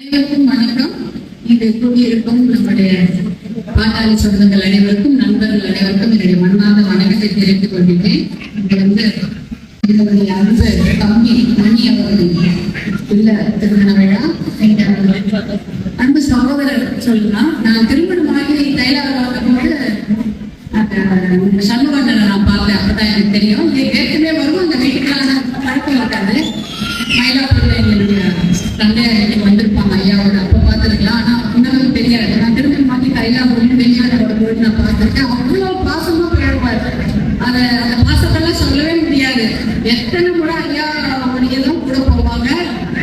அனைவருக்கும் வணக்கம். இது கூடியிருக்கும் நம்முடைய பாட்டாளி சொந்தங்கள் அனைவருக்கும் நண்பர்கள் அனைவருக்கும் என்னுடைய மனமார்ந்த வணக்கத்தை தெரிவித்துக் கொள்கிறேன் இங்க வந்து என்னுடைய அன்பு தம்பி மணி அவர்கள் இல்ல திருமண விழா. அன்பு சகோதரர் சொல்லலாம். நான் திருமணமாகி தைலாக போது அந்த சண்முகண்ணனை நான் பார்த்தேன். அப்பதான் எனக்கு தெரியும். ஏற்கனவே வரும் அந்த வீட்டுக்குலாம் ஆனா பழக்கம் இருக்காது. மயிலாப்பூர்ல எத்தனை முறை ஐயா அவனுக்கு கூட போவாங்க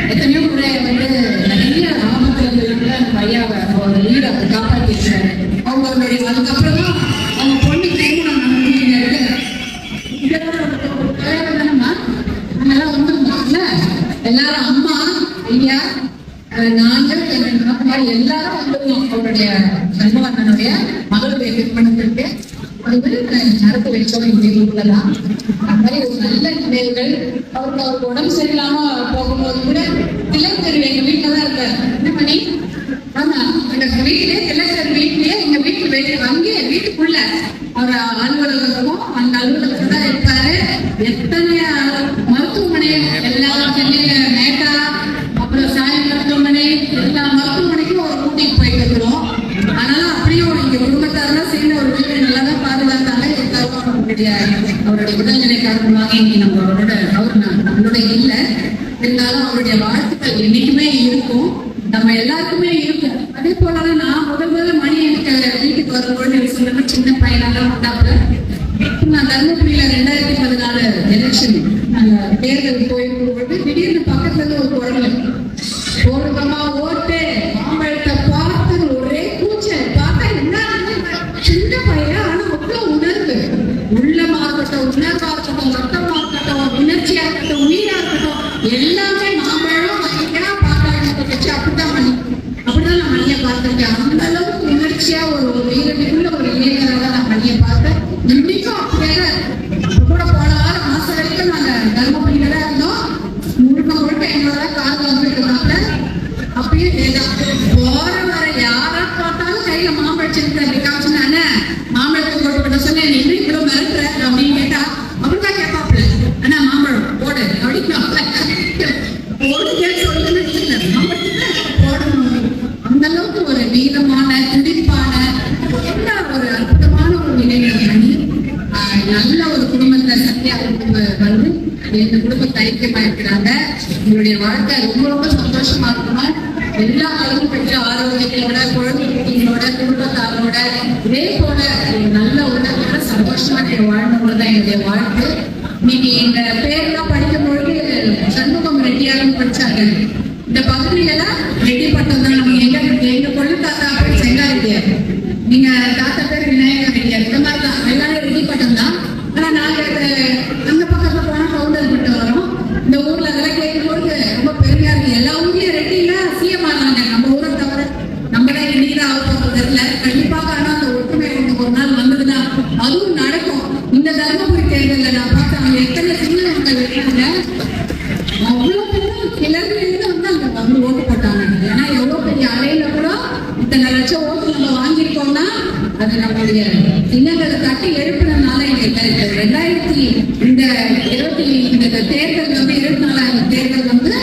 எத்தனையோ முறை வந்து நிறைய ஆபத்துல நம்ம ஐயாவை அவர் வீடு அவர் காப்பாற்றிருக்காரு அவங்களுடைய அதுக்கப்புறம் தான் அவங்க பொண்ணு திருமணம் நடந்தீங்க எல்லாரும் அம்மா ஐயா அஹ் நாங்க எல்லாரும் வந்து அவருடைய சண்முகண்ணனுடைய மகளுடைய திருமணத்திற்கு வந்து நடத்தி வச்சோம் எங்க வீட்டுலதான் அந்த மாதிரி ஒரு நல்ல நினைவுகள் அவருக்கு அவருக்கு உடம்பு சரியில்லாம போகும்போது கூட திலக்கர் எங்க வீட்டுல தான் இருக்காரு. என்ன பண்ணி? ஆமா எங்க வீட்டிலே திலக்கர் வீட்லயே எங்க வீட்டு வெளியே அங்கே வீட்டுக்குள்ள அவர் அலுவலகமும் அந்த அலுவலகத்துல தான் இருப்பாரு. எத்தனை அவருடைய அவருடைய உடல்நிலை காரணமாக இன்னைக்கு நம்மளோட அவர் நம்மளோட இல்லை. இருந்தாலும் அவருடைய வாழ்த்துக்கள் என்னைக்குமே இருக்கும். நம்ம எல்லாருக்குமே இருக்கும். அதே போலதான் நான் முதல் முதல்ல மணி எனக்கு வீட்டுக்கு வரும்போது சொன்ன சின்ன பையனெல்லாம் வந்தாப்புல நான் தருமபுரியில ரெண்டாயிரத்தி பதினாலு எலெக்ஷன் நாங்க தேர்தல் போயிருக்கும்போது எல்லாமே மாம்பழம் வாங்கிக்கிறா பாக்காளி வச்சு அப்படிதான் பண்ணிக்கணும் அப்படிதான் நான் மணியை பார்த்துருக்கேன் அந்த அளவுக்கு உணர்ச்சியா ஒரு ஒரு ஈரடிக்குள்ள ஒரு இளைஞராக நான் மணியை பார்த்தேன். இன்னைக்கும் அப்படியே கூட போன வாரம் மாசம் வரைக்கும் நாங்க தர்மபுரியில தான் இருந்தோம். முழுக்க முழுக்க எங்களோட கார்ல வந்துட்டு இருந்தாங்க அப்படியே போற வர யாரை பார்த்தாலும் கையில மாம்பழம் சின்ன காமிச்சுனா அண்ணா மாம்பழத்தை போட்டு பண்ண சொன்னேன். இன்னும் இவ்வளவு மிரட்டுற அப்படின்னு கேட்டா அப்படிதான் கேட்பாப்ல அண்ணா மாம்பழம் போடு அப்படின்னு போடுங்க சொல்லுன்னு இல்லை மாம்பழத்தை போடணும் அந்த அளவுக்கு ஒரு நீளமான துடிப்பான என்ன ஒரு அற்புதமான ஒரு நிலைகள் பண்ணி ஆஹ் நல்ல ஒரு குடும்பத்தை சத்யா குடும்பம் வந்து எங்க குடும்பத்தை ஐக்கியமா இருக்கிறாங்க உங்களுடைய வாழ்க்கை ரொம்ப ரொம்ப சந்தோஷமா இருக்குமா? எல்லா காலமும் பெற்ற ஆரோக்கியத்தோட குழந்தை குட்டிகளோட குடும்பத்தாரோட இதே போல நல்ல உணர்வோட சந்தோஷமா நீங்க வாழணுங்கிறது என்னுடைய வாழ்க்கை. நீங்க எங்க பேர்லாம் படிக்கும் பொழுது சண்முகம் ரெட்டியாரும் படிச்சாங்க. இந்த பகுதியெல்லாம் ரெட்டி பட்டம் தான் நம்ம எங்க எங்க கொள்ளு தாத்தா பேர் செங்காரெட்டியார் நீங்க தாத்தா பேர் விநாயகர் ரெட்டியார் இந்த மாதிரி தான் எல்லாரும் ரெட்டி பட்டம் தான் ஆனா நாங்க இது- அந்த பக்கத்துல போனா கவுண்டர் பட்டம் வரும் இந்த ஊர்ல அதெல்லாம் கேட்கும்போது ரொம்ப பெருமையா இருக்கு எல்லா ஊர்லயும் ரெட்டில சிஎம் ஆனாங்க நம்ம ஊரை தவிர நம்ம தான் இன்னைக்கு தான் ஆக போறது தெரியல கண்டிப்பாக ஆனா அந்த ஒற்றுமை ஒண்ணு ஒரு நாள் வந்ததுன்னா அதுவும் நடக்கும் இந்த தர்மபுரி தேர்தலில் நான் பார்த்தேன் அவங்க எத்தனை சின்னவங்க இருக்காங்க அவ்வளவு பேரும் கிளர்ல இருந்து வந்து அங்க வந்து ஓட்டு போட்டாங்க ஏன்னா எவ்வளவு பெரிய அலையில கூட இத்தனை லட்சம் ஓட்டு நம்ம வாங்கியிருக்கோம்னா அது நம்முடைய சின்னங்களை தட்டி எழுப்பினதுனால எங்களுக்கு ரெண்டாயிரத்தி இந்த இருபத்தி இந்த தேர்தல் வந்து இருபத்தி நாலாயிரம் தேர்தல் வந்து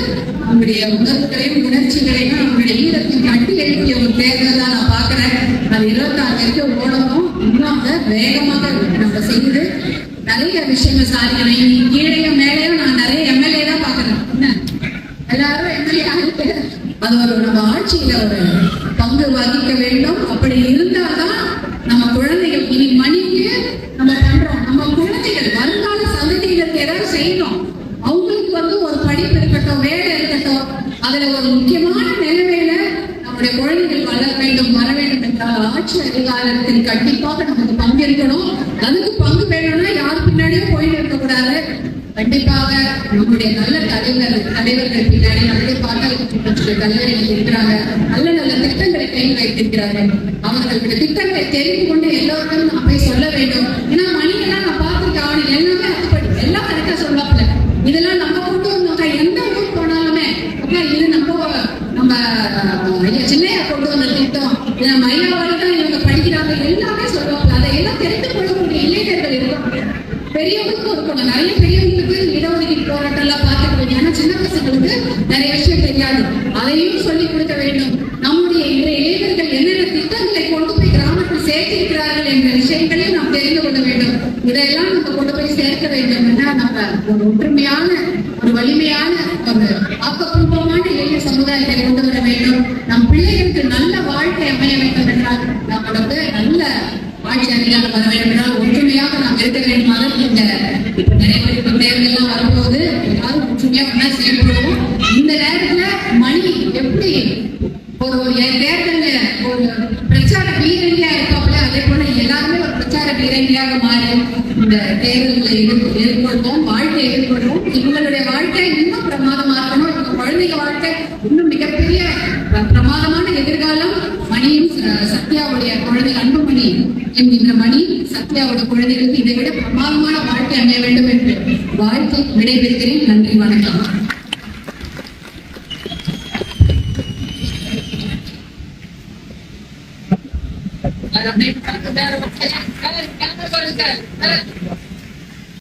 நம்முடைய உணர்வுகளையும் உணர்ச்சிகளையும் நம்முடைய ஈரத்தையும் கட்டி எழுப்பிய ஒரு தேர்தல் தான் நான் பாக்குறேன் அது இருபத்தாறு வரைக்கும் ஓடணும் இன்னும் அதை வேகமாக நம்ம செய்து நிறைய விஷயங்கள் சாதிக்கணும். கீழையும் மேலேயும் நான் நிறைய எம்எல்ஏ தான் பாக்குறேன் என்ன? எல்லாரும் எம்எல்ஏ ஆகிட்டு அது ஒரு நம்ம ஆட்சியில ஒரு பங்கு வகிக்க வேண்டும். அப்படி இருந்து இனி மணிக்கு நம்ம பண்றோம் நம்ம குழந்தைகள் வருங்கால சந்ததிகளுக்கு ஏதாவது செய்யணும். அவங்களுக்கு வந்து ஒரு படிப்பு இருக்கட்டும் வேலை இருக்கட்டும் அதுல ஒரு முக்கியமான நிலைமையில நம்முடைய குழந்தைகள் வளர வேண்டும் வர வேண்டும் என்றால் ஆட்சி அதிகாரத்தில் கண்டிப்பாக நமக்கு பங்கேற்கணும் அதுக்கு பங்கு வேணும்னா யார் பின்னாடியும் போயிட்டு இருக்கக்கூடாது. கண்டிப்பாக நம்முடைய நல்ல தலைவர் தலைவர்கள் பின்னாடி நம்முடைய பாட்டாளி தலைவர்கள் இருக்கிறாங்க. நல்ல நல்ல திட்டங்கள் கையில் வைத்திருக்கிறார்கள் அவர்களுடைய திட்டங்களை தெரிந்து கொண்டு எல்லோருக்கும் நான் போய் சொல்ல வேண்டும். ஏன்னா மணியெல்லாம் நான் பார்த்திருக்கேன் அவனுக்கு எல்லாமே அப்படி எல்லாம் கரெக்டா சொல்லாப்ல இதெல்லாம் நம்ம கொண்டு வந்தோம்க்கா எந்த ஊருக்கு போனாலுமே அப்பா இது நம்ம நம்ம ஐயா சின்னையா கொண்டு வந்த திட்டம். இதை மைனாவால தான் இவங்க படிக்கிறாங்க எல்லாமே சொல்லுவாங்க அதை எல்லாம் தெரிந்து கொள்ளக்கூடிய இளைஞர்கள் இருக்காங்க பெரியவங்களுக்கும் இருக்கணும். நிறைய பெரியவங்களுக்கு இடஒதுக்கீடு போராட்டம் எல்லாம் பார்த்துக்கணும் ஏன்னா சின்ன பசங்களுக்கு நிறைய விஷயம் தெரியாது அதையும் சொல்லிக் கொடுக்க வேண்டும் நம்முடைய இன்றைய இளைஞர்கள் என்னென்ன திட்டங்களை கொண்டு போய் கிராமத்தில் சேர்த்திருக்கிறார்கள் என்ற விஷயங்களையும் நாம் தெரிந்து கொள்ள வேண்டும் இதெல்லாம் நம்ம கொண்டு போய் சேர்க்க வேண்டும் என்றால் நம்ம ஒரு ஒற்றுமையான ஒரு வலிமையான ஒரு ஆக்கப்பூர்வமான இளைஞர் சமுதாயத்தை கொண்டு வர வேண்டும். நம் பிள்ளைகளுக்கு நல்ல வாழ்க்கை அமைய வேண்டும் என்றால் நம்மளுக்கு நல்ல ஆட்சி அதிகாரம் வர வேண்டும் என்றால் ஒற்றுமையாக நாம் இருக்க வேண்டும் இந்த இப்ப தேவையெல்லாம் வரும் இப்ப தேர்தல் எல்லாம் வரும்போது எல்லாரும் ஒற்றுமையா ஒண்ணா செயல்படுவோம் இந்த நேரத்துல மணி எப்படி ஒரு ஒரு தேர்தல்ல ஒரு பிரச்சார பீரங்கியா இருப்பாப்ல அதே போல எல்லாருமே ஒரு மாறி இந்த தேர்தல்களை எதிர் எதிர்கொள்வோம் வாழ்க்கை எதிர்கொள்வோம். இவங்களுடைய வாழ்க்கை இன்னும் பிரமாதமா இருக்கணும். இவங்க குழந்தைங்க வாழ்க்கை இன்னும் மிகப்பெரிய பிரமாதமான எதிர்காலம். மணியும் சத்யாவுடைய குழந்தை அன்புமணி என்கின்ற மணி சத்யாவோட குழந்தைகளுக்கு இதை விட பிரமாதமான வாழ்க்கை அமைய வேண்டும் என்று வாழ்த்து விடைபெறுகிறேன். நன்றி வணக்கம். அதை